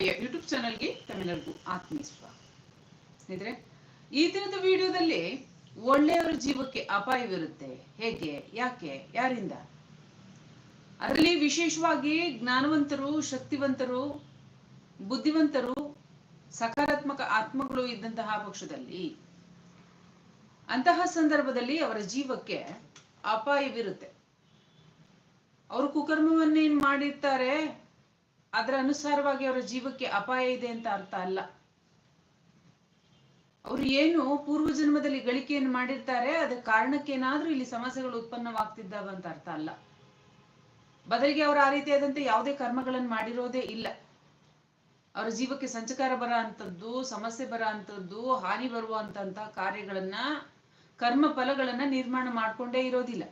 YouTube ಚಾನಲ್ಗೆ ತಮ್ಮೆಲ್ಲರಿಗೂ ಆತ್ಮೀಯ ಸ್ವಾಗತ. ಸ್ನೇಹಿತರೆ, ಈ ದಿನದ ವಿಡಿಯೋದಲ್ಲಿ ಒಳ್ಳೆಯವರ ಜೀವಕ್ಕೆ ಅಪಾಯವಿರುತ್ತೆ. ಹೇಗೆ, ಯಾಕೆ, ಯಾರಿಂದ? ಅದರಲ್ಲಿ ವಿಶೇಷವಾಗಿ ಜ್ಞಾನವಂತರು, ಶಕ್ತಿವಂತರು, ಬುದ್ಧಿವಂತರು, ಸಕಾರಾತ್ಮಕ ಆತ್ಮಗಳು ಇದ್ದಂತಹ ಪಕ್ಷದಲ್ಲಿ ಅಂತಹ ಸಂದರ್ಭದಲ್ಲಿ ಅವರ ಜೀವಕ್ಕೆ ಅಪಾಯವಿರುತ್ತೆ. ಅವರು ಕುಕರ್ಮವನ್ನೇನ್ ಮಾಡಿರ್ತಾರೆ? ಅದರ ಅನುಸಾರವಾಗಿ ಅವರ ಜೀವಕ್ಕೆ ಅಪಾಯ ಇದೆ ಅಂತ ಅರ್ಥ ಅಲ್ಲ. ಅವರು ಏನು ಪೂರ್ವ ಜನ್ಮದಲ್ಲಿ ಗಳಿಕೆಯನ್ನು ಮಾಡಿರ್ತಾರೆ ಅದ ಕಾರಣಕ್ಕೇನಾದ್ರೂ ಇಲ್ಲಿ ಸಮಸ್ಯೆಗಳು ಉತ್ಪನ್ನವಾಗ್ತಿದ್ದಾವ ಅಂತ ಅರ್ಥ ಅಲ್ಲ. ಬದಲಿಗೆ ಅವರು ಆ ರೀತಿಯಾದಂತೆ ಯಾವುದೇ ಕರ್ಮಗಳನ್ನು ಮಾಡಿರೋದೇ ಇಲ್ಲ. ಅವರ ಜೀವಕ್ಕೆ ಸಂಚಕಾರ ಬರ ಅಂತದ್ದು ಸಮಸ್ಯೆ ಬರ ಅಂತದ್ದು ಹಾನಿ ಬರುವಂತ ಕಾರ್ಯಗಳನ್ನ ಕರ್ಮ ಫಲಗಳನ್ನ ನಿರ್ಮಾಣ ಮಾಡ್ಕೊಂಡೇ ಇರೋದಿಲ್ಲ.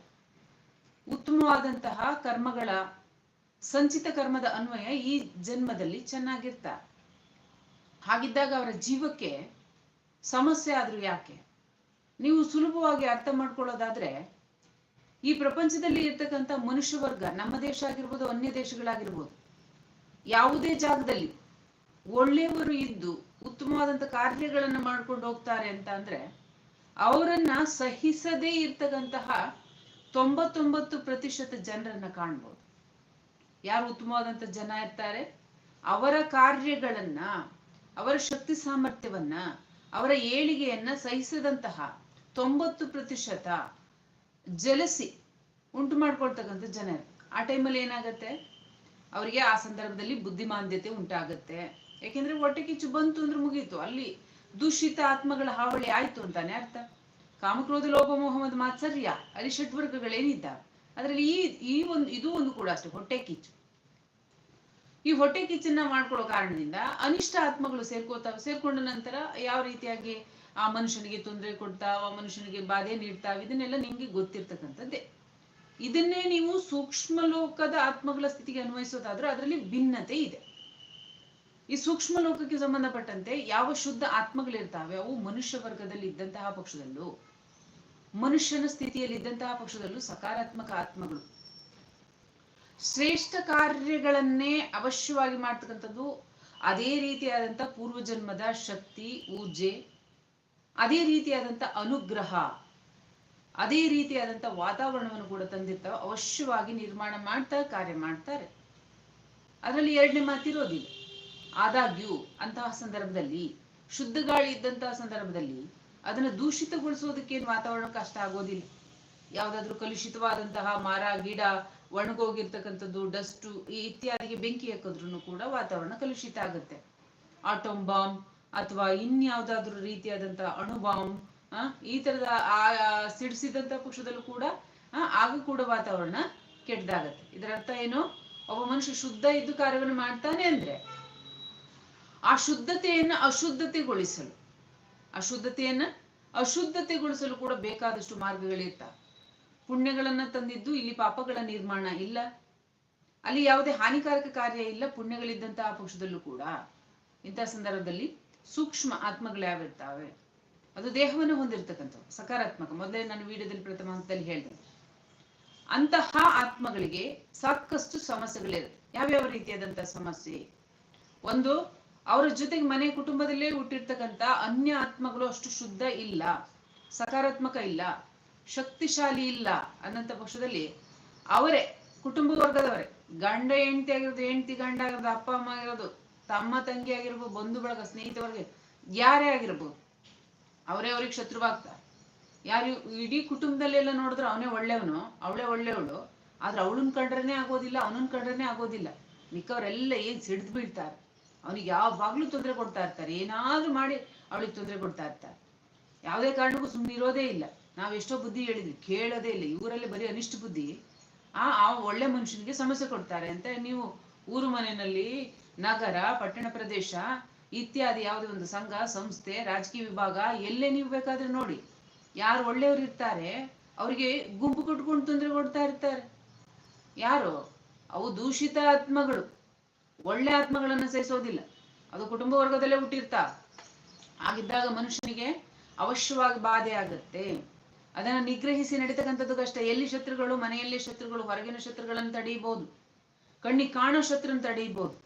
ಉತ್ತಮವಾದಂತಹ ಕರ್ಮಗಳ ಸಂಚಿತ ಕರ್ಮದ ಅನ್ವಯ ಈ ಜನ್ಮದಲ್ಲಿ ಚೆನ್ನಾಗಿರ್ತಾರೆ ಹಾಗಿದ್ದಾಗ ಅವರ ಜೀವಕ್ಕೆ ಸಮಸ್ಯೆ ಆದ್ರೂ ಯಾಕೆ? ನೀವು ಸುಲಭವಾಗಿ ಅರ್ಥ ಮಾಡ್ಕೊಳ್ಳೋದಾದ್ರೆ, ಈ ಪ್ರಪಂಚದಲ್ಲಿ ಇರ್ತಕ್ಕಂಥ ಮನುಷ್ಯ ವರ್ಗ ನಮ್ಮ ದೇಶ ಆಗಿರ್ಬೋದು, ಅನ್ಯ ದೇಶಗಳಾಗಿರ್ಬೋದು, ಯಾವುದೇ ಜಾಗದಲ್ಲಿ ಒಳ್ಳೆಯವರು ಇದ್ದು ಉತ್ತಮವಾದಂತ ಕಾರ್ಯಗಳನ್ನ ಮಾಡ್ಕೊಂಡು ಹೋಗ್ತಾರೆ ಅಂತ ಅಂದ್ರೆ, ಅವರನ್ನ ಸಹಿಸದೇ ಇರ್ತಕ್ಕಂತಹ ತೊಂಬತ್ತೊಂಬತ್ತು ಪ್ರತಿಶತ ಜನರನ್ನ ಕಾಣ್ಬೋದು. ಯಾರು ಉತ್ತಮವಾದಂಥ ಜನ ಇರ್ತಾರೆ? ಅವರ ಕಾರ್ಯಗಳನ್ನ, ಅವರ ಶಕ್ತಿ ಸಾಮರ್ಥ್ಯವನ್ನ, ಅವರ ಏಳಿಗೆಯನ್ನ ಸಹಿಸದಂತಹ ತೊಂಬತ್ತು ಪ್ರತಿಶತ ಜಲಸಿ ಉಂಟು ಮಾಡ್ಕೊಳ್ತಕ್ಕಂಥ ಜನ. ಆ ಟೈಮಲ್ಲಿ ಏನಾಗತ್ತೆ? ಅವರಿಗೆ ಆ ಸಂದರ್ಭದಲ್ಲಿ ಬುದ್ಧಿಮಾಂದ್ಯತೆ ಉಂಟಾಗತ್ತೆ. ಯಾಕೆಂದ್ರೆ ಹೊಟ್ಟೆ ಕಿಚ್ಚು ಬಂತು ಅಂದ್ರೆ ಮುಗೀತು. ಅಲ್ಲಿ ದೂಷಿತ ಆತ್ಮಗಳ ಹಾವಳಿ ಆಯ್ತು ಅಂತಾನೆ ಅರ್ಥ. ಕಾಮಕ್ರೋಧ, ಲೋಪ ಮೊಹಮ್ಮದ್ ಮಾತ್ಸರ್ಯ ಅಲ್ಲಿ ಷಡ್ವರ್ಗಗಳೇನಿದ್ದಾವೆ ಅದರಲ್ಲಿ ಈ ಈ ಒಂದು, ಇದು ಒಂದು ಕೂಡ ಅಷ್ಟೇ, ಹೊಟ್ಟೆ ಕಿಚ್ಚು. ಈ ಹೊಟ್ಟೆ ಕಿಚ್ಚನ್ನ ಮಾಡ್ಕೊಳ್ಳೋ ಕಾರಣದಿಂದ ಅನಿಷ್ಟ ಆತ್ಮಗಳು ಸೇರ್ಕೋತಾವ, ಸೇರ್ಕೊಂಡ ನಂತರ ಯಾವ ರೀತಿಯಾಗಿ ಆ ಮನುಷ್ಯನಿಗೆ ತೊಂದರೆ ಕೊಡ್ತಾವ, ಆ ಮನುಷ್ಯನಿಗೆ ಬಾಧೆ ನೀಡ್ತಾವ, ಇದನ್ನೆಲ್ಲ ನಿಮ್ಗೆ ಗೊತ್ತಿರ್ತಕ್ಕಂಥದ್ದೇ. ಇದನ್ನೇ ನೀವು ಸೂಕ್ಷ್ಮ ಲೋಕದ ಆತ್ಮಗಳ ಸ್ಥಿತಿಗೆ ಅನ್ವಯಿಸೋದಾದ್ರೂ ಅದರಲ್ಲಿ ಭಿನ್ನತೆ ಇದೆ. ಈ ಸೂಕ್ಷ್ಮ ಲೋಕಕ್ಕೆ ಸಂಬಂಧಪಟ್ಟಂತೆ ಯಾವ ಶುದ್ಧ ಆತ್ಮಗಳಿರ್ತಾವೆ, ಅವು ಮನುಷ್ಯ ವರ್ಗದಲ್ಲಿ ಇದ್ದಂತಹ ಪಕ್ಷದಲ್ಲೂ ಮನುಷ್ಯನ ಸ್ಥಿತಿಯಲ್ಲಿದ್ದಂತಹ ಪಕ್ಷದಲ್ಲೂ ಸಕಾರಾತ್ಮಕ ಆತ್ಮಗಳು. ಶ್ರೇಷ್ಠ ಕಾರ್ಯಗಳನ್ನೇ ಅವಶ್ಯವಾಗಿ ಮಾಡ್ತಕ್ಕಂಥದ್ದು ಅದೇ ರೀತಿಯಾದಂಥ ಪೂರ್ವಜನ್ಮದ ಶಕ್ತಿ, ಊರ್ಜೆ, ಅದೇ ರೀತಿಯಾದಂಥ ಅನುಗ್ರಹ, ಅದೇ ರೀತಿಯಾದಂಥ ವಾತಾವರಣವನ್ನು ಕೂಡ ತಂದಿರ್ತಾವೆ, ಅವಶ್ಯವಾಗಿ ನಿರ್ಮಾಣ ಮಾಡ್ತಾ, ಕಾರ್ಯ ಮಾಡ್ತಾರೆ. ಅದರಲ್ಲಿ ಎರಡನೇ ಮಾತಿರೋದಿಲ್ಲ ಆದಾಗ್ಯೂ ಅಂತಹ ಸಂದರ್ಭದಲ್ಲಿ, ಶುದ್ಧ ಗಾಳಿ ಇದ್ದಂತಹ ಸಂದರ್ಭದಲ್ಲಿ ಅದನ್ನ ದೂಷಿತಗೊಳಿಸೋದಕ್ಕೇನು ವಾತಾವರಣ ಕಷ್ಟ ಆಗೋದಿಲ್ಲ. ಯಾವ್ದಾದ್ರು ಕಲುಷಿತವಾದಂತಹ ಮರ, ಗಿಡ ಒಣಗೋಗಿರ್ತಕ್ಕಂಥದ್ದು, ಡಸ್ಟು, ಈ ಇತ್ಯಾದಿಗೆ ಬೆಂಕಿ ಹಾಕಿದ್ರು ಕೂಡ ವಾತಾವರಣ ಕಲುಷಿತ ಆಗುತ್ತೆ. ಆಟೋಮ್ ಬಾಂಬ್ ಅಥವಾ ಇನ್ಯಾವುದಾದ್ರೂ ರೀತಿಯಾದಂತಹ ಅಣು ಬಾಂಬ್ ಈ ತರದ ಸಿಡಿಸಿದಂತ ಪಕ್ಷದಲ್ಲೂ ಕೂಡ ಆಗ ಕೂಡ ವಾತಾವರಣ ಕೆಟ್ಟದಾಗತ್ತೆ. ಇದರ ಅರ್ಥ ಏನು? ಒಬ್ಬ ಮನುಷ್ಯ ಶುದ್ಧ ಇದ್ದು ಕಾರ್ಯವನ್ನು ಮಾಡ್ತಾನೆ ಅಂದ್ರೆ ಆ ಶುದ್ಧತೆಯನ್ನು ಅಶುದ್ಧತೆಗೊಳಿಸಲು ಅಶುದ್ಧತೆಯನ್ನ ಅಶುದ್ಧತೆಗೊಳಿಸಲು ಕೂಡ ಬೇಕಾದಷ್ಟು ಮಾರ್ಗಗಳಿರ್ತಾವೆ. ಪುಣ್ಯಗಳನ್ನ ತಂದಿದ್ದು ಇಲ್ಲಿ ಪಾಪಗಳ ನಿರ್ಮಾಣ ಇಲ್ಲ. ಅಲ್ಲಿ ಯಾವುದೇ ಹಾನಿಕಾರಕ ಕಾರ್ಯ ಇಲ್ಲ, ಪುಣ್ಯಗಳಿದ್ದಂತಹ ಪಕ್ಷದಲ್ಲೂ ಕೂಡ. ಇಂತಹ ಸಂದರ್ಭದಲ್ಲಿ ಸೂಕ್ಷ್ಮ ಆತ್ಮಗಳು ಯಾವಿರ್ತಾವೆ ಅದು ದೇಹವನ್ನು ಹೊಂದಿರತಕ್ಕಂಥವು ಸಕಾರಾತ್ಮಕ. ಮೊದಲೇ ನಾನು ವಿಡಿಯೋದಲ್ಲಿ ಪ್ರಥಮ ಹಂತದಲ್ಲಿ ಹೇಳಿದೆ. ಅಂತಹ ಆತ್ಮಗಳಿಗೆ ಸಾಕಷ್ಟು ಸಮಸ್ಯೆಗಳಿರುತ್ತೆ. ಯಾವ್ಯಾವ ರೀತಿಯಾದಂತಹ ಸಮಸ್ಯೆ? ಒಂದು ಅವರ ಜೊತೆಗೆ ಮನೆ ಕುಟುಂಬದಲ್ಲೇ ಹುಟ್ಟಿರ್ತಕ್ಕಂಥ ಅನ್ಯ ಆತ್ಮಗಳು ಅಷ್ಟು ಶುದ್ಧ ಇಲ್ಲ, ಸಕಾರಾತ್ಮಕ ಇಲ್ಲ, ಶಕ್ತಿಶಾಲಿ ಇಲ್ಲ ಅನ್ನಂತ ಪಕ್ಷದಲ್ಲಿ ಅವರೇ, ಕುಟುಂಬ ವರ್ಗದವರೇ, ಗಂಡ ಹೆಂಡತಿ ಆಗಿರೋದು ಹೆಂಡತಿ, ಗಂಡ ಆಗಿರೋದು ಅಪ್ಪ, ಅಮ್ಮ ಆಗಿರೋದು ತಮ್ಮ ತಂಗಿ ಆಗಿರ್ಬೋದು ಬಂಧು ಬಳಗ ಸ್ನೇಹಿತ ವರ್ಗ ಯಾರೇ ಆಗಿರ್ಬೋದು, ಅವರೇ ಅವ್ರಿಗೆ ಶತ್ರುವಾಗ್ತಾರೆ ಯಾರು ಇಡೀ ಕುಟುಂಬದಲ್ಲೆಲ್ಲ ನೋಡಿದ್ರೆ ಅವನೇ ಒಳ್ಳೆಯವನು, ಅವಳೇ ಒಳ್ಳೆಯವಳು, ಆದ್ರೆ ಅವಳನ್ ಕಂಡ್ರೇನೆ ಆಗೋದಿಲ್ಲ ಅವನನ್ ಕಂಡ್ರೇನೆ ಆಗೋದಿಲ್ಲ. ಮಿಕ್ಕವರೆಲ್ಲ ಏನ್ ಸಿಡ್ದು ಬೀಳ್ತಾರೆ? ಅವನಿಗೆ ಯಾವಾಗ್ಲೂ ತೊಂದರೆ ಕೊಡ್ತಾ ಇರ್ತಾರೆ. ಏನಾದ್ರೂ ಮಾಡಿ ಅವಳಿಗೆ ತೊಂದರೆ ಕೊಡ್ತಾ ಇರ್ತಾರೆ. ಯಾವುದೇ ಕಾರಣಕ್ಕೂ ಸುಮ್ಮನೆ ಇರೋದೇ ಇಲ್ಲ. ನಾವ್ ಎಷ್ಟೋ ಬುದ್ಧಿ ಹೇಳಿದ್ವಿ. ಕೇಳೋದೇ ಇಲ್ಲ. ಇವರಲ್ಲಿ ಬರೀ ಅನಿಷ್ಟ ಬುದ್ಧಿ. ಆ ಆ ಒಳ್ಳೆ ಮನುಷ್ಯನಿಗೆ ಸಮಸ್ಯೆ ಕೊಡ್ತಾರೆ ಅಂತ ನೀವು ಊರು ಮನೆಯಲ್ಲಿ, ನಗರ, ಪಟ್ಟಣ ಪ್ರದೇಶ ಇತ್ಯಾದಿ ಯಾವುದೇ ಒಂದು ಸಂಘ, ಸಂಸ್ಥೆ, ರಾಜಕೀಯ ವಿಭಾಗ ಎಲ್ಲೇ ನೀವು ಬೇಕಾದ್ರೆ ನೋಡಿ. ಯಾರು ಒಳ್ಳೆಯವರು ಇರ್ತಾರೆ, ಅವರಿಗೆ ಗುಂಪು ಕಟ್ಕೊಂಡು ತೊಂದರೆ ಕೊಡ್ತಾ ಇರ್ತಾರೆ. ಯಾರು? ಅವು ದೂಷಿತ ಆತ್ಮಗಳು ಒಳ್ಳೆ ಆತ್ಮಗಳನ್ನ ಸೇರಿಸೋದಿಲ್ಲ. ಅದು ಕುಟುಂಬ ವರ್ಗದಲ್ಲೇ ಹುಟ್ಟಿರ್ತಾ. ಆಗಿದ್ದಾಗ ಮನುಷ್ಯನಿಗೆ ಅವಶ್ಯವಾಗಿ ಬಾಧೆ ಆಗತ್ತೆ. ಅದನ್ನ ನಿಗ್ರಹಿಸಿ ನಡೀತಕ್ಕಂಥದ್ದು ಕಷ್ಟ ಎಲ್ಲಿ ಶತ್ರುಗಳು? ಮನೆಯಲ್ಲಿ ಶತ್ರುಗಳು, ಹೊರಗಿನ ಶತ್ರುಗಳನ್ನು ತಡೆಯಬಹುದು. ಕಣ್ಣಿಗೆ ಕಾಣೋ ಶತ್ರುನ್ ತಡೆಯಬಹುದು.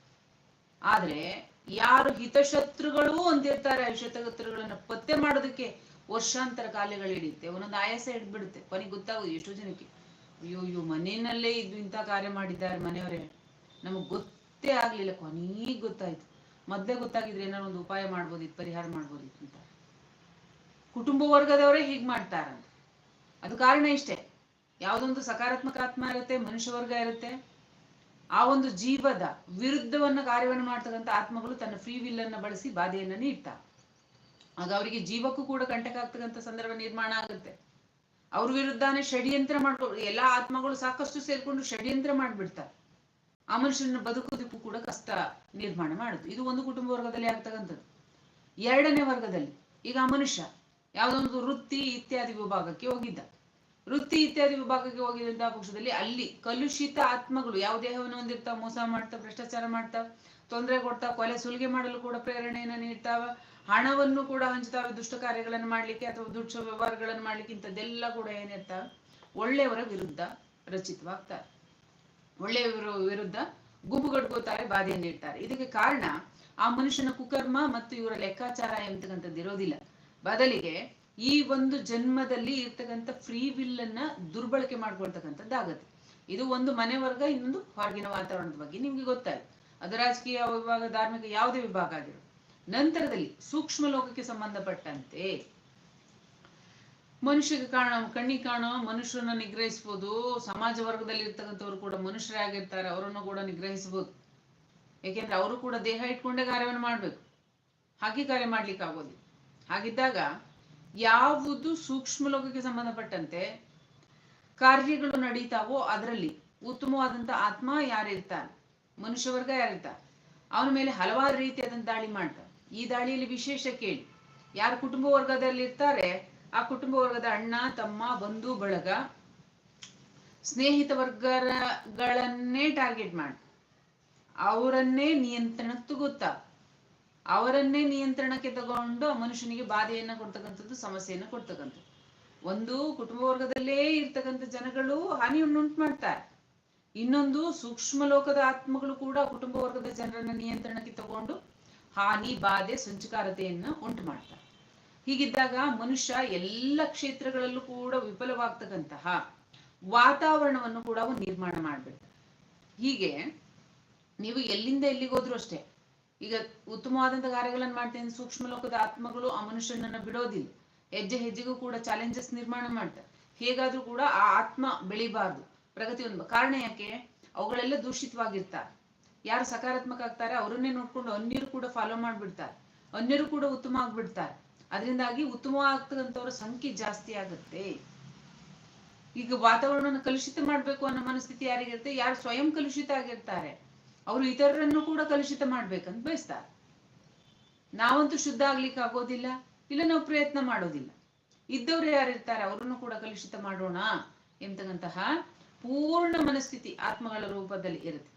ಆದ್ರೆ ಯಾರು ಹಿತಶತ್ರುಗಳು ಅಂತಿರ್ತಾರೆ ಹಿತಶತ್ರುಗಳನ್ನ ಪತ್ತೆ ಮಾಡೋದಕ್ಕೆ ವರ್ಷಾಂತರ ಕಾಲಗಳು ಹಿಡಿಯುತ್ತೆ. ಒಂದೊಂದು ಆಯಾಸ ಹಿಡ್ಬಿಡುತ್ತೆ ಕೊನೆಗೆ ಗೊತ್ತಾಗೋದು ಎಷ್ಟೋ ಜನಕ್ಕೆ. ಅಯ್ಯೋ ಅಯ್ಯೋ, ಮನೆಯಲ್ಲೇ ಇದು ಇಂಥ ಕಾರ್ಯ ಮಾಡಿದ್ದಾರೆ ಮನೆಯವರೇ. ನಮಗ್ ಗೊತ್ತೇ. ಆಗ್ಲಿಲ್ಲ, ಕೊನೆಗೆ ಗೊತ್ತಾಯ್ತು. ಮೊದ್ಲೇ ಗೊತ್ತಾಗಿದ್ರೆ ಏನಾರು ಒಂದು ಉಪಾಯ ಮಾಡ್ಬೋದಿತ್ತು, ಪರಿಹಾರ ಮಾಡ್ಬೋದಿತ್ತು ಅಂತ. ಕುಟುಂಬ ವರ್ಗದವರೇ ಹೀಗ್ ಮಾಡ್ತಾರಂತ. ಅದು ಕಾರಣ ಇಷ್ಟೇ. ಯಾವುದೊಂದು ಸಕಾರಾತ್ಮಕ ಆತ್ಮ ಇರುತ್ತೆ, ಮನುಷ್ಯ ವರ್ಗ ಇರುತ್ತೆ. ಆ ಒಂದು ಜೀವದ ವಿರುದ್ಧವನ್ನ ಕಾರ್ಯವನ್ನು ಮಾಡ್ತಕ್ಕಂಥ ಆತ್ಮಗಳು ತನ್ನ ಫ್ರೀ ವಿಲ್ ಅನ್ನ ಬಳಸಿ ಬಾಧೆಯನ್ನ ನೀಡ್ತಾವೆ ಆಗ ಅವರಿಗೆ ಜೀವಕ್ಕೂ ಕೂಡ ಕಂಟಕ ಆಗ್ತಕ್ಕಂಥ ಸಂದರ್ಭ ನಿರ್ಮಾಣ ಆಗುತ್ತೆ. ಅವ್ರ ವಿರುದ್ಧನೇ ಷಡ್ಯಂತ್ರ ಮಾಡ್ಕೊಂಡು ಎಲ್ಲಾ ಆತ್ಮಗಳು ಸಾಕಷ್ಟು ಸೇರ್ಕೊಂಡು ಷಡ್ಯಂತ್ರ ಮಾಡ್ಬಿಡ್ತಾರೆ. ಆ ಮನುಷ್ಯನ ಬದುಕೋದಕ್ಕೂ ಕೂಡ ಕಷ್ಟ ನಿರ್ಮಾಣ ಮಾಡುದು ಇದು ಒಂದು ಕುಟುಂಬ ವರ್ಗದಲ್ಲಿ ಆಗ್ತಕ್ಕಂಥದ್ದು. ಎರಡನೇ ವರ್ಗದಲ್ಲಿ ಈಗ ಆ ಮನುಷ್ಯ ಯಾವುದೊಂದು ವೃತ್ತಿ ಇತ್ಯಾದಿ ವಿಭಾಗಕ್ಕೆ ಹೋಗಿದ್ದ. ವೃತ್ತಿ ಇತ್ಯಾದಿ ವಿಭಾಗಕ್ಕೆ ಹೋಗಿದ್ದಂತಹ ಪಕ್ಷದಲ್ಲಿ ಅಲ್ಲಿ ಕಲುಷಿತ ಆತ್ಮಗಳು ಯಾವ ದೇಹವನ್ನು ಹೊಂದಿರ್ತಾವ, ಮೋಸ ಮಾಡ್ತಾವ, ಭ್ರಷ್ಟಾಚಾರ ಮಾಡ್ತಾವ, ತೊಂದರೆ ಕೊಡ್ತಾ ಕೊಲೆ ಸುಲಿಗೆ ಮಾಡಲು ಕೂಡ ಪ್ರೇರಣೆಯನ್ನು ನೀಡ್ತಾವ, ಹಣವನ್ನು ಕೂಡ ಹಂಚ್ತಾವೆ ದುಷ್ಟ ಕಾರ್ಯಗಳನ್ನು ಮಾಡ್ಲಿಕ್ಕೆ ಅಥವಾ ದುಷ್ಟ ವ್ಯವಹಾರಗಳನ್ನು ಮಾಡ್ಲಿಕ್ಕೆ ಇಂಥದ್ದೆಲ್ಲ ಕೂಡ ಏನಿರ್ತಾವ, ಒಳ್ಳೆಯವರ ವಿರುದ್ಧ ರಚಿತವಾಗ್ತಾರೆ. ಒಳ್ಳೆಯವರ ವಿರುದ್ಧ ಗುಂಪುಗಟ್ಕೋತಾರೆ ಬಾಧೆಯನ್ನು ಇಡ್ತಾರೆ ಇದಕ್ಕೆ ಕಾರಣ ಆ ಮನುಷ್ಯನ ಕುಕರ್ಮ ಮತ್ತು ಇವರ ಲೆಕ್ಕಾಚಾರ ಎಂತಕ್ಕಂಥದ್ದು ಇರೋದಿಲ್ಲ. ಬದಲಿಗೆ ಈ ಒಂದು ಜನ್ಮದಲ್ಲಿ ಇರ್ತಕ್ಕಂಥ ಫ್ರೀ ವಿಲ್ ಅನ್ನ ದುರ್ಬಳಕೆ ಮಾಡ್ಕೊಳ್ತಕ್ಕಂಥದ್ದಾಗತ್ತೆ ಇದು ಒಂದು ಮನೆ ವರ್ಗ, ಇನ್ನೊಂದು ಹೊರಗಿನ ವಾತಾವರಣದ ಬಗ್ಗೆ ನಿಮ್ಗೆ ಗೊತ್ತಾಯ್ತು. ಅದು ರಾಜಕೀಯ ವಿಭಾಗ, ಧಾರ್ಮಿಕ ಯಾವುದೇ ವಿಭಾಗ ಆಗಿರೋ ನಂತರದಲ್ಲಿ ಸೂಕ್ಷ್ಮ ಲೋಕಕ್ಕೆ ಸಂಬಂಧಪಟ್ಟಂತೆ ಮನುಷ್ಯಗೆ ಕಾಣ ಕಣ್ಣಿಗೆ ಕಾಣೋ ಮನುಷ್ಯರನ್ನ ನಿಗ್ರಹಿಸ್ಬೋದು. ಸಮಾಜ ವರ್ಗದಲ್ಲಿ ಇರ್ತಕ್ಕಂಥವ್ರು ಕೂಡ ಮನುಷ್ಯರೇ ಆಗಿರ್ತಾರೆ, ಅವರನ್ನು ಕೂಡ ನಿಗ್ರಹಿಸ್ಬೋದು. ಯಾಕೆಂದ್ರೆ ಅವರು ಕೂಡ ದೇಹ ಇಟ್ಕೊಂಡೇ ಕಾರ್ಯವನ್ನು ಮಾಡ್ಬೇಕು. ಹಾಗೆ ಕಾರ್ಯ ಮಾಡ್ಲಿಕ್ಕೆ ಆಗೋದಿಲ್ಲ. ಹಾಗಿದ್ದಾಗ ಯಾವುದು ಸೂಕ್ಷ್ಮ ಲೋಕಕ್ಕೆ ಸಂಬಂಧಪಟ್ಟಂತೆ ಕಾರ್ಯಗಳು ನಡೀತಾವೋ ಅದರಲ್ಲಿ ಉತ್ತಮವಾದಂತ ಆತ್ಮ ಯಾರಿರ್ತಾನೆ? ಮನುಷ್ಯ ವರ್ಗ ಯಾರಿರ್ತಾನೆ? ಅವನ ಮೇಲೆ ಹಲವಾರು ರೀತಿಯಾದಂತ ದಾಳಿ ಮಾಡ್ತಾರೆ. ಈ ದಾಳಿಯಲ್ಲಿ ವಿಶೇಷ ಕೇಳಿ, ಯಾರು ಕುಟುಂಬ ವರ್ಗದಲ್ಲಿ ಇರ್ತಾರೆ ಆ ಕುಟುಂಬ ವರ್ಗದ ಅಣ್ಣ, ತಮ್ಮ, ಬಂಧು, ಬಳಗ, ಸ್ನೇಹಿತ ವರ್ಗಗಳನ್ನೇ ಟಾರ್ಗೆಟ್ ಮಾಡಿ. ಅವರನ್ನೇ ನಿಯಂತ್ರಣಕ್ಕೆ ತಗೋತಾ ಅವರನ್ನೇ ನಿಯಂತ್ರಣಕ್ಕೆ ತಗೊಂಡು ಮನುಷ್ಯನಿಗೆ ಬಾಧೆಯನ್ನ ಕೊಡ್ತಕ್ಕಂಥದ್ದು, ಸಮಸ್ಯೆಯನ್ನ ಕೊಡ್ತಕ್ಕಂಥದ್ದು. ಒಂದು ಕುಟುಂಬ ವರ್ಗದಲ್ಲೇ ಇರ್ತಕ್ಕಂಥ ಜನಗಳು ಹಾನಿಯನ್ನು ಉಂಟು ಮಾಡ್ತಾರೆ. ಇನ್ನೊಂದು ಸೂಕ್ಷ್ಮ ಲೋಕದ ಆತ್ಮಗಳು ಕೂಡ ಕುಟುಂಬ ವರ್ಗದ ಜನರನ್ನ ನಿಯಂತ್ರಣಕ್ಕೆ ತಗೊಂಡು ಹಾನಿ, ಬಾಧೆ, ಸಂಚಕಾರತೆಯನ್ನ ಉಂಟು ಮಾಡ್ತಾರೆ. ಹೀಗಿದ್ದಾಗ ಮನುಷ್ಯ ಎಲ್ಲ ಕ್ಷೇತ್ರಗಳಲ್ಲೂ ಕೂಡ ವಿಫಲವಾಗ್ತಕ್ಕಂತಹ ವಾತಾವರಣವನ್ನು ಕೂಡ ಅವು ನಿರ್ಮಾಣ ಮಾಡ್ಬಿಡ್ತಾನೆ. ಹೀಗೆ ನೀವು ಎಲ್ಲಿಂದ ಎಲ್ಲಿಗೆ ಹೋದ್ರು ಅಷ್ಟೇ, ಈಗ ಉತ್ತಮವಾದಂತ ಕಾರ್ಯಗಳನ್ನು ಮಾಡ್ತೇನೆ, ಸೂಕ್ಷ್ಮ ಲೋಕದ ಆತ್ಮಗಳು ಆ ಮನುಷ್ಯನನ್ನ ಬಿಡೋದಿಲ್ಲ. ಹೆಜ್ಜೆ ಹೆಜ್ಜೆಗೂ ಕೂಡ ಚಾಲೆಂಜಸ್ ನಿರ್ಮಾಣ ಮಾಡ್ತಾರೆ. ಹೇಗಾದ್ರೂ ಕೂಡ ಆ ಆತ್ಮ ಬೆಳಿಬಾರ್ದು. ಪ್ರಗತಿ ಒಂದು ಕಾರಣ ಯಾಕೆ? ಅವುಗಳೆಲ್ಲ ದೂಷಿತವಾಗಿರ್ತಾರೆ. ಯಾರು ಸಕಾರಾತ್ಮಕ ಆಗ್ತಾರೆ, ಅವರನ್ನೇ ನೋಡ್ಕೊಂಡು ಅನ್ಯರು ಕೂಡ ಫಾಲೋ ಮಾಡ್ಬಿಡ್ತಾರೆ. ಅನ್ಯರು ಕೂಡ ಉತ್ತಮ ಆಗ್ಬಿಡ್ತಾರೆ. ಅದರಿಂದಾಗಿ ಉತ್ತಮವಾಗ್ತಕ್ಕಂಥವ್ರ ಸಂಖ್ಯೆ ಜಾಸ್ತಿ ಆಗುತ್ತೆ. ಈಗ ವಾತಾವರಣವನ್ನು ಕಲುಷಿತ ಮಾಡ್ಬೇಕು ಅನ್ನೋ ಮನಸ್ಥಿತಿ ಯಾರಿಗಿರುತ್ತೆ? ಯಾರು ಸ್ವಯಂ ಕಲುಷಿತ ಆಗಿರ್ತಾರೆ. ಅವರು ಇತರರನ್ನು ಕೂಡ ಕಲುಷಿತ ಮಾಡ್ಬೇಕಂತ ಬಯಸ್ತಾರೆ. ನಾವಂತೂ ಶುದ್ಧ ಆಗ್ಲಿಕ್ಕೆ ಆಗೋದಿಲ್ಲ, ಇಲ್ಲ ನಾವು ಪ್ರಯತ್ನ ಮಾಡೋದಿಲ್ಲ. ಇದ್ದವ್ರು ಯಾರಿರ್ತಾರೆ, ಅವರನ್ನು ಕೂಡ ಕಲುಷಿತ ಮಾಡೋಣ ಎಂತಕ್ಕಂತಹ ಪೂರ್ಣ ಮನಸ್ಥಿತಿ ಆತ್ಮಗಳ ರೂಪದಲ್ಲಿ ಇರುತ್ತೆ.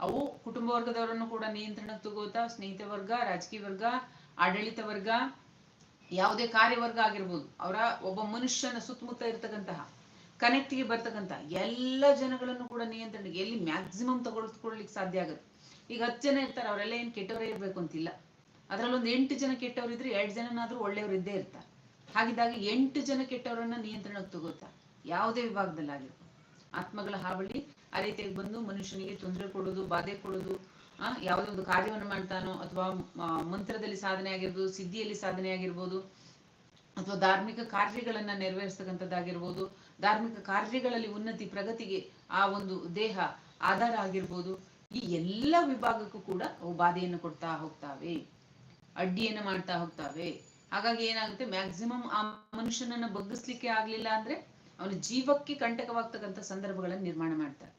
ಅವು ಕುಟುಂಬ ವರ್ಗದವರನ್ನು ಕೂಡ ನಿಯಂತ್ರಣಕ್ಕೆ ತಗೋತಾ, ಸ್ನೇಹಿತ ವರ್ಗ, ರಾಜಕೀಯ ವರ್ಗ, ಆಡಳಿತ ವರ್ಗ ಯಾವುದೇ ಕಾರ್ಯವರ್ಗ ಆಗಿರ್ಬೋದು, ಅವರ ಒಬ್ಬ ಮನುಷ್ಯನ ಸುತ್ತಮುತ್ತ ಇರ್ತಕ್ಕಂತಹ ಕನೆಕ್ಟ್ಗೆ ಬರ್ತಕ್ಕಂತಹ ಎಲ್ಲ ಜನಗಳನ್ನು ಕೂಡ ನಿಯಂತ್ರಣಕ್ಕೆ ಎಲ್ಲಿ ಮ್ಯಾಕ್ಸಿಮಮ್ ತಗೊಳ್ಕೊಳ್ಳಿಕ್ಕೆ ಸಾಧ್ಯ ಆಗುತ್ತೆ ಈಗ ಹತ್ತು ಜನ ಇರ್ತಾರೆ, ಅವರೆಲ್ಲ ಏನು ಕೆಟ್ಟವರೇ ಇರಬೇಕು ಅಂತಿಲ್ಲ. ಅದರಲ್ಲೊಂದು ಎಂಟು ಜನ ಕೆಟ್ಟವರು ಇದ್ರೆ ಎರಡು ಜನನಾದ್ರೂ ಒಳ್ಳೆಯವರು ಇದ್ದೇ ಇರ್ತಾರೆ. ಹಾಗಿದ್ದಾಗ ಎಂಟು ಜನ ಕೆಟ್ಟವರನ್ನ ನಿಯಂತ್ರಣಕ್ಕೆ ತಗೋತಾ ಯಾವುದೇ ವಿಭಾಗದಲ್ಲಾಗಿರ್ಬೋದು. ಆತ್ಮಗಳ ಹಾವಳಿ ಆ ರೀತಿಯಾಗಿ ಬಂದು ಮನುಷ್ಯನಿಗೆ ತೊಂದರೆ ಕೊಡೋದು ಬಾಧೆ ಕೊಡೋದು ಆ ಯಾವುದೇ ಒಂದು ಕಾರ್ಯವನ್ನು ಮಾಡ್ತಾನೋ ಅಥವಾ ಮಂತ್ರದಲ್ಲಿ ಸಾಧನೆ ಆಗಿರ್ಬೋದು, ಸಿದ್ಧಿಯಲ್ಲಿ ಸಾಧನೆ ಆಗಿರ್ಬೋದು, ಅಥವಾ ಧಾರ್ಮಿಕ ಕಾರ್ಯಗಳನ್ನ ನೆರವೇರಿಸ್ತಕ್ಕಂಥದ್ದಾಗಿರ್ಬೋದು, ಧಾರ್ಮಿಕ ಕಾರ್ಯಗಳಲ್ಲಿ ಉನ್ನತಿ, ಪ್ರಗತಿಗೆ ಆ ಒಂದು ದೇಹ ಆಧಾರ ಆಗಿರ್ಬೋದು, ಈ ಎಲ್ಲ ವಿಭಾಗಕ್ಕೂ ಕೂಡ ಅವು ಬಾಧೆಯನ್ನು ಕೊಡ್ತಾ ಹೋಗ್ತಾವೆ, ಅಡ್ಡಿಯನ್ನು ಮಾಡ್ತಾ ಹೋಗ್ತಾವೆ. ಹಾಗಾಗಿ ಏನಾಗುತ್ತೆ ಮ್ಯಾಕ್ಸಿಮಮ್ ಆ ಮನುಷ್ಯನನ್ನ ಬಗ್ಗಿಸ್ಲಿಕ್ಕೆ ಆಗ್ಲಿಲ್ಲ ಅಂದ್ರೆ ಅವನ ಜೀವಕ್ಕೆ ಕಂಟಕವಾಗ್ತಕ್ಕಂಥ ಸಂದರ್ಭಗಳನ್ನು ನಿರ್ಮಾಣ ಮಾಡ್ತಾರೆ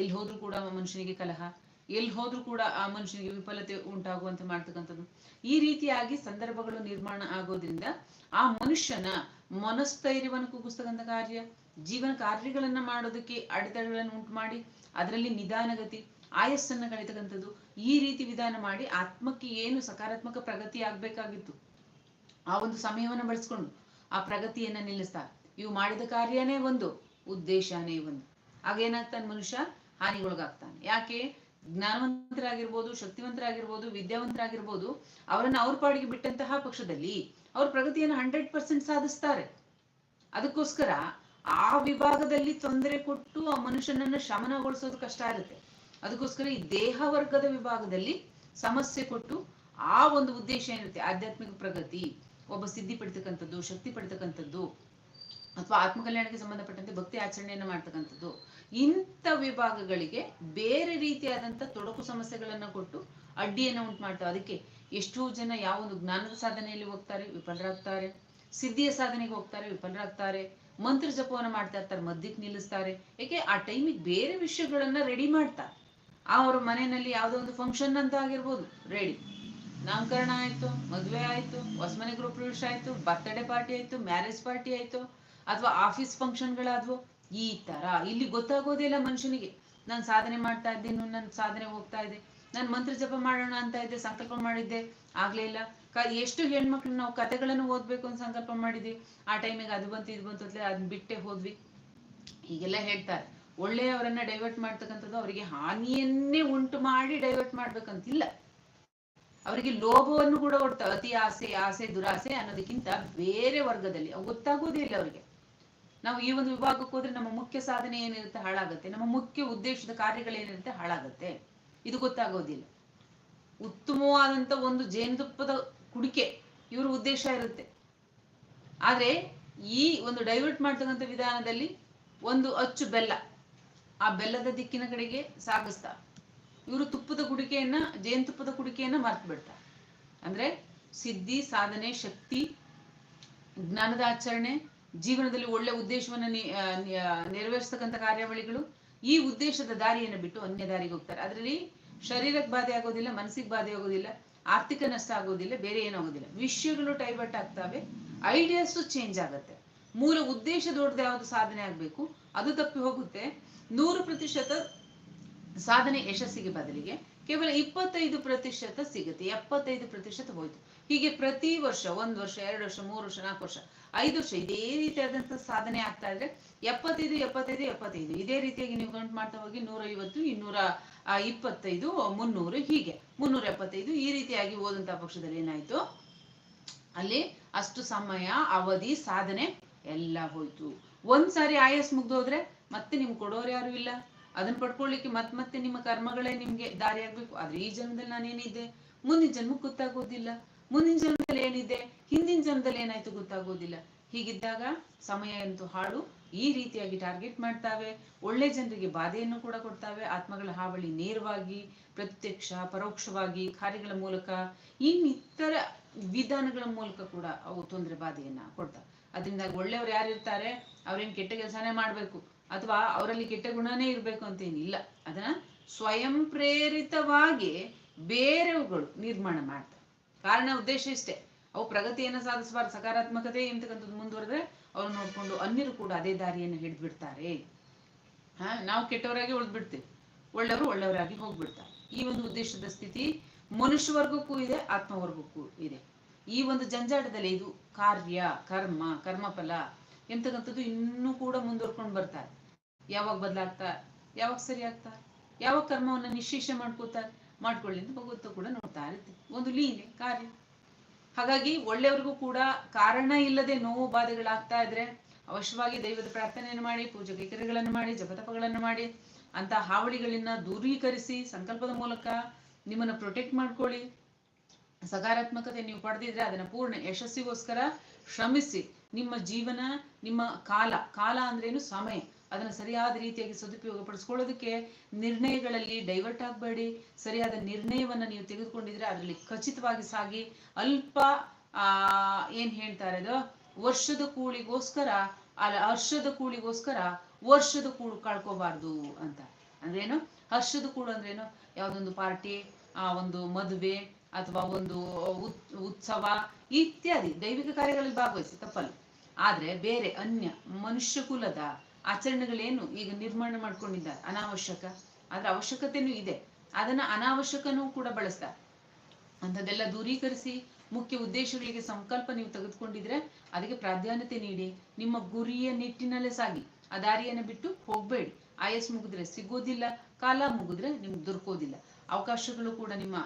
ಎಲ್ಲಿ ಹೋದ್ರೂ ಕೂಡ ಮನುಷ್ಯನಿಗೆ ಕಲಹ ಎಲ್ಲಿ ಹೋದ್ರೂ ಕೂಡ ಆ ಮನುಷ್ಯನಿಗೆ ವಿಫಲತೆ ಉಂಟಾಗುವಂತೆ ಮಾಡ್ತಕ್ಕಂಥದ್ದು. ಈ ರೀತಿಯಾಗಿ ಸಂದರ್ಭಗಳು ನಿರ್ಮಾಣ ಆಗೋದ್ರಿಂದ ಆ ಮನುಷ್ಯನ ಮನಸ್ಥೈರ್ಯವನ್ನು ಕುಗ್ಗಿಸ್ತಕ್ಕಂಥ ಕಾರ್ಯ, ಜೀವನ ಕಾರ್ಯಗಳನ್ನ ಮಾಡೋದಕ್ಕೆ ಅಡೆತಡೆಗಳನ್ನು ಉಂಟು ಮಾಡಿ ಅದರಲ್ಲಿ ನಿಧಾನಗತಿ, ಆಯಸ್ಸನ್ನ ಕಳಿತಕ್ಕಂಥದ್ದು, ಈ ರೀತಿ ವಿಧಾನ ಮಾಡಿ ಆತ್ಮಕ್ಕೆ ಏನು ಸಕಾರಾತ್ಮಕ ಪ್ರಗತಿ ಆಗ್ಬೇಕಾಗಿತ್ತು, ಆ ಒಂದು ಸಮಯವನ್ನು ಬಳಸ್ಕೊಂಡು ಆ ಪ್ರಗತಿಯನ್ನ ನಿಲ್ಲಿಸ್ತಾ, ಇವು ಮಾಡಿದ ಕಾರ್ಯನೇ ಒಂದು, ಉದ್ದೇಶನೇ ಒಂದು. ಆಗೇನಾಗ್ತಾನೆ ಮನುಷ್ಯ? ಹಾನಿಗೊಳಗಾಗ್ತಾನೆ. ಯಾಕೆ? ಜ್ಞಾನವಂತರಾಗಿರ್ಬೋದು, ಶಕ್ತಿವಂತರಾಗಿರ್ಬೋದು, ವಿದ್ಯಾವಂತರಾಗಿರ್ಬೋದು, ಅವರನ್ನ ಅವ್ರ ಪಾಡಿಗೆ ಬಿಟ್ಟಂತಹ ಪಕ್ಷದಲ್ಲಿ ಅವ್ರ ಪ್ರಗತಿಯನ್ನು ಹಂಡ್ರೆಡ್ ಪರ್ಸೆಂಟ್ ಸಾಧಿಸ್ತಾರೆ. ಅದಕ್ಕೋಸ್ಕರ ಆ ವಿಭಾಗದಲ್ಲಿ ತೊಂದರೆ ಕೊಟ್ಟು ಆ ಮನುಷ್ಯನನ್ನ ಶಮನಗೊಳಿಸೋದು ಕಷ್ಟ ಇರುತ್ತೆ. ಅದಕ್ಕೋಸ್ಕರ ಈ ದೇಹ ವರ್ಗದ ವಿಭಾಗದಲ್ಲಿ ಸಮಸ್ಯೆ ಕೊಟ್ಟು ಆ ಒಂದು ಉದ್ದೇಶ ಏನಿರುತ್ತೆ? ಆಧ್ಯಾತ್ಮಿಕ ಪ್ರಗತಿ, ಒಬ್ಬ ಸಿದ್ಧಿ ಪಡ್ತಕ್ಕಂಥದ್ದು, ಶಕ್ತಿ ಪಡಿತಕ್ಕಂಥದ್ದು ಅಥವಾ ಆತ್ಮಕಲ್ಯಾಣಕ್ಕೆ ಸಂಬಂಧಪಟ್ಟಂತೆ ಭಕ್ತಿ ಆಚರಣೆಯನ್ನು ಮಾಡ್ತಕ್ಕಂಥದ್ದು. ಇಂಥ ವಿಭಾಗಗಳಿಗೆ ಬೇರೆ ರೀತಿಯಾದಂಥ ತೊಡಕು ಸಮಸ್ಯೆಗಳನ್ನ ಕೊಟ್ಟು ಅಡ್ಡಿಯನ್ನು ಉಂಟು ಮಾಡ್ತಾವೆ. ಅದಕ್ಕೆ ಎಷ್ಟೋ ಜನ ಯಾವ ಒಂದು ಜ್ಞಾನದ ಸಾಧನೆಯಲ್ಲಿ ಹೋಗ್ತಾರೆ, ವಿಫಲರಾಗ್ತಾರೆ. ಸಿದ್ಧಿಯ ಸಾಧನೆಗೆ ಹೋಗ್ತಾರೆ, ವಿಫಲರಾಗ್ತಾರೆ. ಮಂತ್ರ ಜಪವನ್ನು ಮಾಡ್ತಾ ಇರ್ತಾರೆ, ಮಧ್ಯಕ್ಕೆ ನಿಲ್ಲಿಸ್ತಾರೆ. ಯಾಕೆ ಆ ಟೈಮಿಗೆ ಬೇರೆ ವಿಷಯಗಳನ್ನ ರೆಡಿ ಮಾಡ್ತಾರೆ. ಅವ್ರ ಮನೆಯಲ್ಲಿ ಯಾವುದೋ ಒಂದು ಫಂಕ್ಷನ್ ಅಂತ ಆಗಿರ್ಬೋದು. ರೆಡಿ ನಾಮಕರಣ ಆಯ್ತು, ಮದುವೆ ಆಯ್ತು ಹೊಸಮನೆ ಗೃಹ ಪ್ರವೇಶ ಆಯ್ತು ಬರ್ತ್ಡೇ ಪಾರ್ಟಿ ಆಯ್ತು ಮ್ಯಾರೇಜ್ ಪಾರ್ಟಿ ಆಯ್ತು. ಅಥವಾ ಆಫೀಸ್ ಫಂಕ್ಷನ್ಗಳಾದ್ವು ಈ ತರ. ಇಲ್ಲಿ ಗೊತ್ತಾಗೋದಿಲ್ಲ ಮನುಷ್ಯನಿಗೆ. ನಾನು ಸಾಧನೆ ಮಾಡ್ತಾ ಇದ್ದೀನಿ ನನ್ನ ಸಾಧನೆ ಹೋಗ್ತಾ ಇದೆ ನಾನು ಮಂತ್ರ ಜಪ ಮಾಡೋಣ ಅಂತ ಇದ್ದೆ, ಸಂಕಲ್ಪ ಮಾಡಿದ್ದೆ, ಆಗ್ಲೇ ಇಲ್ಲ. ಕ, ಎಷ್ಟು ಹೆಣ್ಮಕ್ಳು ನಾವು ಕತೆಗಳನ್ನು ಓದ್ಬೇಕು ಅಂತ ಸಂಕಲ್ಪ ಮಾಡಿದ್ವಿ. ಆ ಟೈಮಿಗೆ ಅದು ಬಂತು, ಇದು ಬಂತು ಅಂತಲೇ ಅದನ್ನ ಬಿಟ್ಟೆ ಹೋದ್ವಿ. ಹೀಗೆಲ್ಲ ಹೇಳ್ತಾರೆ, ಒಳ್ಳೆಯವರನ್ನ ಡೈವರ್ಟ್ ಮಾಡ್ತಕ್ಕಂಥದ್ದು ಅವರಿಗೆ ಹಾನಿಯನ್ನೇ ಉಂಟು ಮಾಡಿ ಡೈವರ್ಟ್ ಮಾಡ್ಬೇಕಂತಿಲ್ಲ. ಅವರಿಗೆ ಲೋಭವನ್ನು ಕೂಡ ಕೊಡ್ತಾವೆ ಅತಿ ಆಸೆ ಆಸೆ, ದುರಾಸೆ ಅನ್ನೋದಕ್ಕಿಂತ ಬೇರೆ ವರ್ಗದಲ್ಲಿ. ಗೊತ್ತಾಗೋದೇ ಇಲ್ಲ ಅವರಿಗೆ. ನಾವು ಈ ಒಂದು ವಿಭಾಗಕ್ಕೆ ಹೋದ್ರೆ ನಮ್ಮ ಮುಖ್ಯ ಸಾಧನೆ ಏನಿರುತ್ತೆ ಹಾಳಾಗುತ್ತೆ, ನಮ್ಮ ಮುಖ್ಯ ಉದ್ದೇಶದ ಕಾರ್ಯಗಳೇನಿರುತ್ತೆ ಹಾಳಾಗುತ್ತೆ. ಇದು ಗೊತ್ತಾಗೋದಿಲ್ಲ. ಉತ್ತಮವಾದಂತ ಒಂದು ಜೇನುತುಪ್ಪದ ಕುಡಿಕೆ ಇವ್ರ ಉದ್ದೇಶ ಇರುತ್ತೆ. ಆದ್ರೆ ಈ ಒಂದು ಡೈವರ್ಟ್ ಮಾಡ್ತಕ್ಕಂಥ ವಿಧಾನದಲ್ಲಿ ಒಂದು ಅಚ್ಚು ಬೆಲ್ಲ, ಆ ಬೆಲ್ಲದ ದಿಕ್ಕಿನ ಕಡೆಗೆ ಸಾಗಿಸ್ತಾ, ಇವರು ತುಪ್ಪದ ಕುಡಿಕೆಯನ್ನ, ಜೇನುತುಪ್ಪದ ಕುಡಿಕೆಯನ್ನ ಮರ್ತು ಬಿಡ್ತಾರೆ ಅಂದ್ರೆ ಸಿದ್ಧಿ, ಸಾಧನೆ, ಶಕ್ತಿ, ಜ್ಞಾನದ ಆಚರಣೆ ಜೀವನದಲ್ಲಿ ಒಳ್ಳೆ ಉದ್ದೇಶವನ್ನ ನೆರವೇರಿಸ್ತಕ್ಕಂಥ ಕಾರ್ಯಾವಳಿಗಳು ಈ ಉದ್ದೇಶದ ದಾರಿಯನ್ನು ಬಿಟ್ಟು ಅನ್ಯ ದಾರಿಗೆ ಹೋಗ್ತಾರೆ. ಅದರಲ್ಲಿ ಶರೀರಕ್ಕೆ ಬಾಧೆ ಆಗೋದಿಲ್ಲ, ಮನಸ್ಸಿಗೆ ಬಾಧೆ ಆಗೋದಿಲ್ಲ, ಆರ್ಥಿಕ ನಷ್ಟ ಆಗೋದಿಲ್ಲ, ಬೇರೆ ಏನಾಗೋದಿಲ್ಲ ವಿಷಯಗಳು ಡೈವರ್ಟ್ ಆಗ್ತವೆ ಐಡಿಯಾಸು ಚೇಂಜ್ ಆಗುತ್ತೆ. ಮೂಲ ಉದ್ದೇಶ ದೊಡ್ಡದು ಯಾವುದು ಸಾಧನೆ ಆಗಬೇಕು, ಅದು ತಪ್ಪಿ ಹೋಗುತ್ತೆ. ನೂರು ಪ್ರತಿಶತ ಸಾಧನೆ ಯಶಸ್ಸಿಗೆ ಬದಲಿಗೆ ಕೇವಲ ಇಪ್ಪತ್ತೈದು ಪ್ರತಿಶತ ಸಿಗುತ್ತೆ, ಎಪ್ಪತ್ತೈದು ಪ್ರತಿಶತ ಹೋಯ್ತು. ಹೀಗೆ ಪ್ರತಿ ವರ್ಷ, ಒಂದು ವರ್ಷ, ಎರಡು ವರ್ಷ, ಮೂರು ವರ್ಷ, ನಾಲ್ಕು ವರ್ಷ, ಐದು ವರ್ಷ ಇದೇ ರೀತಿಯಾದಂತಹ ಸಾಧನೆ ಆಗ್ತಾ ಇದ್ರೆ ಎಪ್ಪತ್ತೈದು ಎಪ್ಪತ್ತೈದು ಎಪ್ಪತ್ತೈದು. ಇದೇ ರೀತಿಯಾಗಿ ನೀವು ಕೌಂಟ್ ಮಾಡ್ತಾ ಹೋಗಿ ನೂರೈವತ್ತು, ಇನ್ನೂರ ಇಪ್ಪತ್ತೈದು, ಮುನ್ನೂರು, ಹೀಗೆ. ಮುನ್ನೂರ ಎಪ್ಪತ್ತೈದು, ಈ ರೀತಿಯಾಗಿ ಓದಂತಹ ಪಕ್ಷದಲ್ಲಿ ಏನಾಯ್ತು? ಅಲ್ಲಿ ಅಷ್ಟು ಸಮಯ, ಅವಧಿ, ಸಾಧನೆ ಎಲ್ಲ ಹೋಯ್ತು. ಒಂದ್ಸಾರಿ ಆಯಸ್ ಮುಗ್ದೋದ್ರೆ ಮತ್ತೆ ನಿಮ್ಗೆ ಕೊಡೋರು ಯಾರು ಇಲ್ಲ. ಅದನ್ನ ಪಡ್ಕೊಳ್ಳಿಕ್ಕೆ ಮತ್ ಮತ್ತೆ ನಿಮ್ಮ ಕರ್ಮಗಳೇ ನಿಮ್ಗೆ ದಾರಿ ಆಗ್ಬೇಕು. ಆದ್ರೆ ಈ ಜನ್ಮದಲ್ಲಿ ನಾನೇನಿದ್ದೆ? ಮುಂದಿನ ಜನ್ಮಕ್ಕೆ ಗೊತ್ತಾಗೋದಿಲ್ಲ. ಮುಂದಿನ ಜನ್ಮದಲ್ಲಿ ಏನಿದೆ? ಹಿಂದಿನ ಜನ್ಮದಲ್ಲಿ ಏನಾಯ್ತು ಗೊತ್ತಾಗೋದಿಲ್ಲ. ಹೀಗಿದ್ದಾಗ ಸಮಯ ಅಂತೂ ಹಾಳು. ಈ ರೀತಿಯಾಗಿ ಟಾರ್ಗೆಟ್ ಮಾಡ್ತಾವೆ. ಒಳ್ಳೆ ಜನರಿಗೆ ಬಾಧೆಯನ್ನು ಕೂಡ ಕೊಡ್ತಾವೆ. ಆತ್ಮಗಳ ಹಾವಳಿ ನೇರವಾಗಿ, ಪ್ರತ್ಯಕ್ಷ, ಪರೋಕ್ಷವಾಗಿ, ಕಾರ್ಯಗಳ ಮೂಲಕ, ಇನ್ನಿತರ ವಿಧಾನಗಳ ಮೂಲಕ ಕೂಡ ಅವು ತೊಂದರೆ ಬಾಧೆಯನ್ನ ಕೊಡ್ತಾವೆ. ಅದರಿಂದ ಒಳ್ಳೆಯವ್ರು ಯಾರು ಇರ್ತಾರೆ? ಅವ್ರೇನ್ ಕೆಟ್ಟ ಕೆಲಸನೇ ಮಾಡ್ಬೇಕು. ಅಥವಾ ಅವರಲ್ಲಿ ಕೆಟ್ಟ ಗುಣನೇ ಇರ್ಬೇಕು ಅಂತ ಏನಿಲ್ಲ ಅದನ್ನ ಸ್ವಯಂ ಪ್ರೇರಿತವಾಗಿ ಬೇರೆವುಗಳು ನಿರ್ಮಾಣ ಮಾಡ್ತವೆ ಕಾರಣ ಉದ್ದೇಶ ಇಷ್ಟೇ. ಅವು ಪ್ರಗತಿಯನ್ನು ಸಾಧಿಸಬಾರ್ದು, ಸಕಾರಾತ್ಮಕತೆ ಎಂತಕ್ಕಂಥದ್ದು ಮುಂದುವರೆದ್ರೆ ಅವ್ರು ನೋಡ್ಕೊಂಡು ಅನ್ಯರು ಕೂಡ ಅದೇ ದಾರಿಯನ್ನು ಹಿಡಿದು ಬಿಡ್ತಾರೆ ಹಾ, ನಾವು ಕೆಟ್ಟವರಾಗಿ ಉಳಿದ್ಬಿಡ್ತೀವಿ. ಒಳ್ಳೆಯವರು ಒಳ್ಳೆಯವರಾಗಿ ಹೋಗ್ಬಿಡ್ತಾರೆ. ಈ ಒಂದು ಉದ್ದೇಶದ ಸ್ಥಿತಿ ಮನುಷ್ಯ ವರ್ಗಕ್ಕೂ ಇದೆ, ಆತ್ಮವರ್ಗಕ್ಕೂ ಇದೆ. ಈ ಒಂದು ಜಂಜಾಟದಲ್ಲಿ ಇದು ಕಾರ್ಯ, ಕರ್ಮ, ಕರ್ಮಫಲ ಎಂತಕ್ಕಂಥದ್ದು ಇನ್ನೂ ಕೂಡ ಮುಂದುವರ್ಕೊಂಡು ಬರ್ತಾರೆ. ಯಾವಾಗ ಬದಲಾಗ್ತಾರೆ ಯಾವಾಗ ಸರಿ ಆಗ್ತಾರೆ ಯಾವಾಗ ಕರ್ಮವನ್ನ ನಿಶ್ಶೇಷ ಮಾಡ್ಕೋತಾರೆ ಮಾಡ್ಕೊಳ್ಳಿ ಅಂತ ಭಗವಂತ ಕೂಡ ನೋಡ್ತಾ ಇರುತ್ತೆ. ಒಂದು ಲೀನೆ ಕಾರ್ಯ. ಹಾಗಾಗಿ ಒಳ್ಳೆಯವ್ರಿಗೂ ಕೂಡ ಕಾರಣ ಇಲ್ಲದೆ ನೋವು ಬಾಧೆಗಳಾಗ್ತಾ ಇದ್ರೆ ಅವಶ್ಯವಾಗಿ ದೈವದ ಪ್ರಾರ್ಥನೆಯನ್ನು ಮಾಡಿ, ಪೂಜೆ ಕೈಕರ್ಯಗಳನ್ನು ಮಾಡಿ, ಜಪತಪಗಳನ್ನು ಮಾಡಿ ಅಂತ ಹಾವಳಿಗಳನ್ನ ದೂರೀಕರಿಸಿ, ಸಂಕಲ್ಪದ ಮೂಲಕ ನಿಮ್ಮನ್ನ ಪ್ರೊಟೆಕ್ಟ್ ಮಾಡ್ಕೊಳ್ಳಿ. ಸಕಾರಾತ್ಮಕತೆ ನೀವು ಪಡೆದಿದ್ರೆ ಅದನ್ನ ಪೂರ್ಣ ಯಶಸ್ಸಿಗೋಸ್ಕರ ಶ್ರಮಿಸಿ. ನಿಮ್ಮ ಜೀವನ, ನಿಮ್ಮ ಕಾಲ ಕಾಲ ಅಂದ್ರೇನು ಸಮಯ. ಅದನ್ನ ಸರಿಯಾದ ರೀತಿಯಾಗಿ ಸದುಪಯೋಗ ಪಡಿಸ್ಕೊಳ್ಳೋದಕ್ಕೆ ನಿರ್ಣಯಗಳಲ್ಲಿ ಡೈವರ್ಟ್ ಆಗಬೇಡಿ. ಸರಿಯಾದ ನಿರ್ಣಯವನ್ನ ನೀವು ತೆಗೆದುಕೊಂಡಿದ್ರೆ ಅದರಲ್ಲಿ ಖಚಿತವಾಗಿ ಸಾಗಿ, ಅಲ್ಪ, ಆ, ಏನ್ ಹೇಳ್ತಾರೆ ಅದು? ವರ್ಷದ ಕೂಳಿಗೋಸ್ಕರ, ಅಲ್ಲ, ಹರ್ಷದ ಕೂಳಿಗೋಸ್ಕರ ವರ್ಷದ ಕೂಳು ಕಳ್ಕೋಬಾರ್ದು ಅಂತ. ಅಂದ್ರೇನು? ಹರ್ಷದ ಕೂಳು ಅಂದ್ರೇನು? ಯಾವುದೊಂದು ಪಾರ್ಟಿ, ಆ, ಒಂದು ಮದುವೆ ಅಥವಾ ಒಂದು ಉತ್- ಉತ್ಸವ ಇತ್ಯಾದಿ ದೈವಿಕ ಕಾರ್ಯಗಳಲ್ಲಿ ಭಾಗವಹಿಸಿ ತಪ್ಪಲ್ಲ. ಆದ್ರೆ ಬೇರೆ ಅನ್ಯ ಮನುಷ್ಯ ಕುಲದ ಆಚರಣೆಗಳೇನು ಈಗ ನಿರ್ಮಾಣ ಮಾಡ್ಕೊಂಡಿದ್ದಾರೆ ಅನಾವಶ್ಯಕ. ಅದ್ರ ಅವಶ್ಯಕತೆನೂ ಇದೆ. ಅದನ್ನ ಅನಾವಶ್ಯಕನೂ ಕೂಡ ಬಳಸ್ತಾರೆ ಅಂಥದ್ದೆಲ್ಲ ದೂರೀಕರಿಸಿ ಮುಖ್ಯ ಉದ್ದೇಶಗಳಿಗೆ ಸಂಕಲ್ಪ ನೀವು ತೆಗೆದುಕೊಂಡಿದ್ರೆ ಅದಕ್ಕೆ ಪ್ರಾಧಾನ್ಯತೆ ನೀಡಿ. ನಿಮ್ಮ ಗುರಿಯ ನಿಟ್ಟಿನಲ್ಲೇ ಸಾಗಿ. ಆ ದಾರಿಯನ್ನು ಬಿಟ್ಟು ಹೋಗ್ಬೇಡಿ. ಆಯಸ್ ಮುಗಿದ್ರೆ ಸಿಗೋದಿಲ್ಲ, ಕಾಲ ಮುಗಿದ್ರೆ ನಿಮ್ಗೆ ದೊರಕೋದಿಲ್ಲ. ಅವಕಾಶಗಳು ಕೂಡ ನಿಮ್ಮ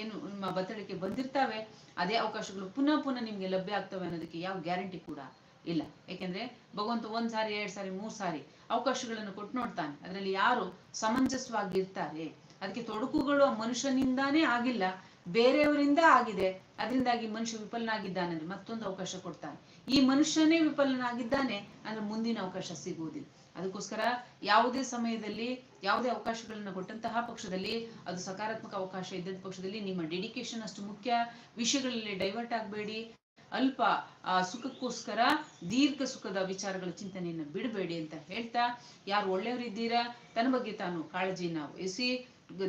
ಏನು ನಿಮ್ಮ ಬತ್ತಳಿಕೆ ಬಂದಿರ್ತಾವೆ, ಅದೇ ಅವಕಾಶಗಳು ಪುನಃ ಪುನಃ ನಿಮ್ಗೆ ಲಭ್ಯ ಆಗ್ತವೆ ಅನ್ನೋದಕ್ಕೆ ಯಾವ ಗ್ಯಾರಂಟಿ ಕೂಡ ಇಲ್ಲ. ಯಾಕೆಂದ್ರೆ ಭಗವಂತ ಒಂದ್ ಸಾರಿ, ಎರಡ್ ಸಾರಿ, ಮೂರ್ ಸಾರಿ ಅವಕಾಶಗಳನ್ನು ಕೊಟ್ಟು ನೋಡ್ತಾನೆ. ಅದರಲ್ಲಿ ಯಾರು ಸಮಂಜಸವಾಗಿರ್ತಾರೆ ಅದಕ್ಕೆ ತೊಡಕುಗಳು ಮನುಷ್ಯನಿಂದಾನೇ ಆಗಿಲ್ಲ, ಬೇರೆಯವರಿಂದ ಆಗಿದೆ. ಅದರಿಂದಾಗಿ ಮನುಷ್ಯ ವಿಫಲನಾಗಿದ್ದಾನೆ ಅಂದ್ರೆ ಮತ್ತೊಂದು ಅವಕಾಶ ಕೊಡ್ತಾನೆ. ಈ ಮನುಷ್ಯನೇ ವಿಫಲನಾಗಿದ್ದಾನೆ ಅಂದ್ರೆ ಮುಂದಿನ ಅವಕಾಶ ಸಿಗುವುದಿಲ್ಲ. ಅದಕ್ಕೋಸ್ಕರ ಯಾವುದೇ ಸಮಯದಲ್ಲಿ, ಯಾವುದೇ ಅವಕಾಶಗಳನ್ನ ಕೊಟ್ಟಂತಹ ಪಕ್ಷದಲ್ಲಿ, ಅದು ಸಕಾರಾತ್ಮಕ ಅವಕಾಶ ಇದ್ದಂತ ಪಕ್ಷದಲ್ಲಿ ನಿಮ್ಮ ಡೆಡಿಕೇಶನ್ ಅಷ್ಟು ಮುಖ್ಯ. ವಿಷಯಗಳಲ್ಲಿ ಡೈವರ್ಟ್ ಆಗಬೇಡಿ. ಅಲ್ಪ ಆ, ಸುಖಕ್ಕೋಸ್ಕರ ದೀರ್ಘ ಸುಖದ ವಿಚಾರಗಳ ಚಿಂತನೆಯನ್ನು ಬಿಡಬೇಡಿ ಅಂತ ಹೇಳ್ತಾ ಯಾರು ಒಳ್ಳೆಯವರಿದ್ದೀರಾ ತನ್ನ ಬಗ್ಗೆ ತಾನು ಕಾಳಜಿನ ವಹಿಸಿ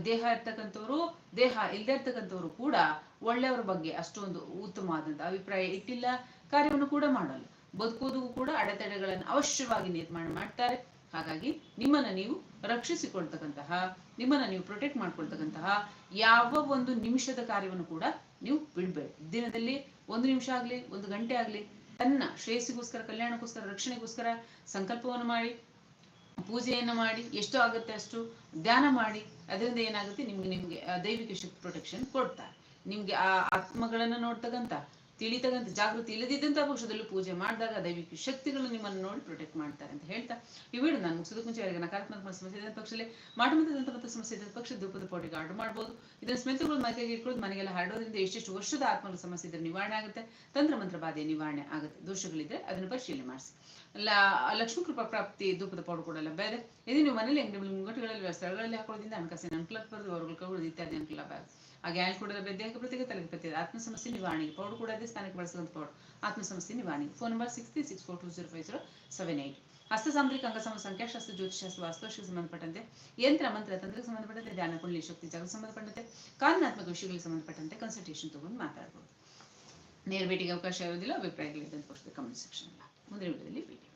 ದೇಹ ಇರ್ತಕ್ಕಂಥವ್ರು ದೇಹ ಇಲ್ಲದೆ ಇರ್ತಕ್ಕಂಥವ್ರು ಕೂಡ ಒಳ್ಳೆಯವರ ಬಗ್ಗೆ ಅಷ್ಟೊಂದು ಉತ್ತಮವಾದಂಥ ಅಭಿಪ್ರಾಯ ಇಟ್ಟಿಲ್ಲ ಕಾರ್ಯವನ್ನು ಕೂಡ ಮಾಡಲ್ಲ. ಬದುಕೋದು ಕೂಡ ಅಡೆತಡೆಗಳನ್ನು ಅವಶ್ಯವಾಗಿ ನಿರ್ಮಾಣ ಮಾಡ್ತಾರೆ. ಹಾಗಾಗಿ ನಿಮ್ಮನ್ನ ನೀವು ರಕ್ಷಿಸಿಕೊಳ್ತಕ್ಕಂತಹ ನಿಮ್ಮನ್ನ ನೀವು ಪ್ರೊಟೆಕ್ಟ್ ಮಾಡ್ಕೊಳ್ತಕ್ಕಂತಹ ಯಾವ ಒಂದು ನಿಮಿಷದ ಕಾರ್ಯವನ್ನು ಕೂಡ ನೀವು ಬಿಡ್ಬೇಡಿ. ದಿನದಲ್ಲಿ ಒಂದು ನಿಮಿಷ ಆಗಲಿ, ಒಂದು ಗಂಟೆ ಆಗಲಿ, ತನ್ನ ಶ್ರೇಯಸ್ಸಿಗೋಸ್ಕರ, ಕಲ್ಯಾಣಕ್ಕೋಸ್ಕರ, ರಕ್ಷಣೆಗೋಸ್ಕರ ಸಂಕಲ್ಪವನ್ನು ಮಾಡಿ, ಪೂಜೆಯನ್ನು ಮಾಡಿ, ಎಷ್ಟು ಆಗುತ್ತೆ ಅಷ್ಟು ಧ್ಯಾನ ಮಾಡಿ, ಅದರಿಂದ ಏನಾಗುತ್ತೆ? ನಿಮ್ಗೆ ನಿಮ್ಗೆ ದೈವಿಕ ಶಕ್ತಿ ಪ್ರೊಟೆಕ್ಷನ್ ಕೊಡ್ತಾರೆ. ನಿಮ್ಗೆ ಆ ಆತ್ಮಗಳನ್ನ ನೋಡ್ತಕ್ಕಂತ ತಿಳಿತಕ್ಕಂತ ಜಾಗೃತಿ ಇಲ್ಲದಿದ್ದಂಥ ಪಕ್ಷದಲ್ಲೂ ಪೂಜೆ ಮಾಡಿದಾಗ ದೈವಿಕ ಶಕ್ತಿಗಳು ನಿಮ್ಮನ್ನು ನೋಡಿ ಪ್ರೊಟೆಕ್ಟ್ ಮಾಡ್ತಾರೆ ಅಂತ ಹೇಳ್ತಾ ಈ ವಿಡಿಯೋ ನಾನು ಮುಗಿಸೋದಕ್ಕೆ ಮುಂಚೆ ಅವರಿಗೆ ನಕಾರಾತ್ಮಕ ಸಮಸ್ಯೆ ಇದ್ದ ಪಕ್ಷದಲ್ಲಿ ಮತ್ತು ಸಮಸ್ಯೆ ಇದ್ದ ಪಕ್ಷ ಧೂಪದ ಪೌಡಿಗೆ ಆರ್ಡರ್ ಮಾಡ್ಬೋದು. ಇದನ್ನ ಸ್ಮಿತಗಳು ಮೈಕೈಗೆ ಇಟ್ಕೊಳ್ಳೋದು ಮನೆಗೆಲ್ಲ ಹರಡೋದ್ರಿಂದ ಎಷ್ಟೆಷ್ಟು ವರ್ಷದ ಆತ್ಮಗಳ ಸಮಸ್ಯೆ ಇದ್ರೆ ನಿವಾರಣೆ ಆಗುತ್ತೆ. ತಂತ್ರ ಮಂತ್ರ ಬಾಧೆ ನಿವಾರಣೆ ಆಗುತ್ತೆ. ದೋಷಗಳಿದ್ರೆ ಅದನ್ನು ಪರಿಶೀಲನೆ ಮಾಡಿಸಿ. ಲಕ್ಷ್ಮೀ ಕೃಪಾ ಪ್ರಾಪ್ತಿ ಧೂಪದ ಪೌಡರ್ ಕೂಡ ಲಭ್ಯ ಇದೆ. ಇದು ನೀವು ಮನೇಲಿ ಅಂಗಡಿ ಮುಂಗಟ್ಟುಗಳಲ್ಲಿ, ಸ್ಥಳಗಳಲ್ಲಿ ಹಾಕೋದ್ರಿಂದ ಹಣಕಾಸಿನ ಅನುಕೂಲ ಬರೋದು ಅವರುಗಳು ಇತ್ಯಾದಿ ಅನುಕೂಲ ಲಭ್ಯ ಗ್ಯಾಲ್ ಕೂಡ ದೇಹಕ್ಕೆ ಪ್ರತ್ಯೇಕ ತಲೆಗೆ ಆತ್ಮ ಸಮಸ್ಯೆ ನಿವಾರಣೆಗೆ ಪೌಡರ್ ಕೂಡ ಅದೇ ಸ್ಥಾನಕ್ಕೆ ಬಳಸುವಂತ ಪೌಡರ್ ಆತ್ಮ ಸಮಸ್ಯೆ ನಿವಾರಣೆಗೆ. Phone number six six four two zero five zero seven eight ಹಸ್ತ ಸಾಂದ್ರಿಕ ಅಂಗಸಮ ಸಂಖ್ಯಾಶಾಸ್ತ್ರ ಜ್ಯೋತಿಷಾಸ್ತ್ರ ವಾಸ್ತುಶಕ್ಕೆ ಸಂಬಂಧಪಟ್ಟಂತೆ ಯಂತ್ರ, ಮಂತ್ರ, ತಂತ್ರಕ್ಕೆ ಸಂಬಂಧಪಟ್ಟಂತೆ ಧ್ಯಾನ ಕುಂಡಲಿ ಶಕ್ತಿ, ಜಾಗಕ್ಕೆ ಸಂಬಂಧಪಟ್ಟಂತೆ ಕಾನೂನಾತ್ಮಕ ವಿಷಯಗಳಿಗೆ ಸಂಬಂಧಪಟ್ಟಂತೆ ಕನ್ಸಲ್ಟೇಷನ್ ತಗೊಂಡು ಮಾತಾಡ್ಬೋದು. ನೇರ ಭೇಟಿಗೆ ಅವಕಾಶ ಇರೋದಿಲ್ಲ ಅಭಿಪ್ರಾಯಗಳಿದ್ದಂತ ಕೊಡ್ತೀವಿ ಕಮೆಂಟ್ ಸೆಕ್ಷನ್ ಮುಂದಿನ ವಿಡಿಯೋದಲ್ಲಿ ಭೇಟಿ.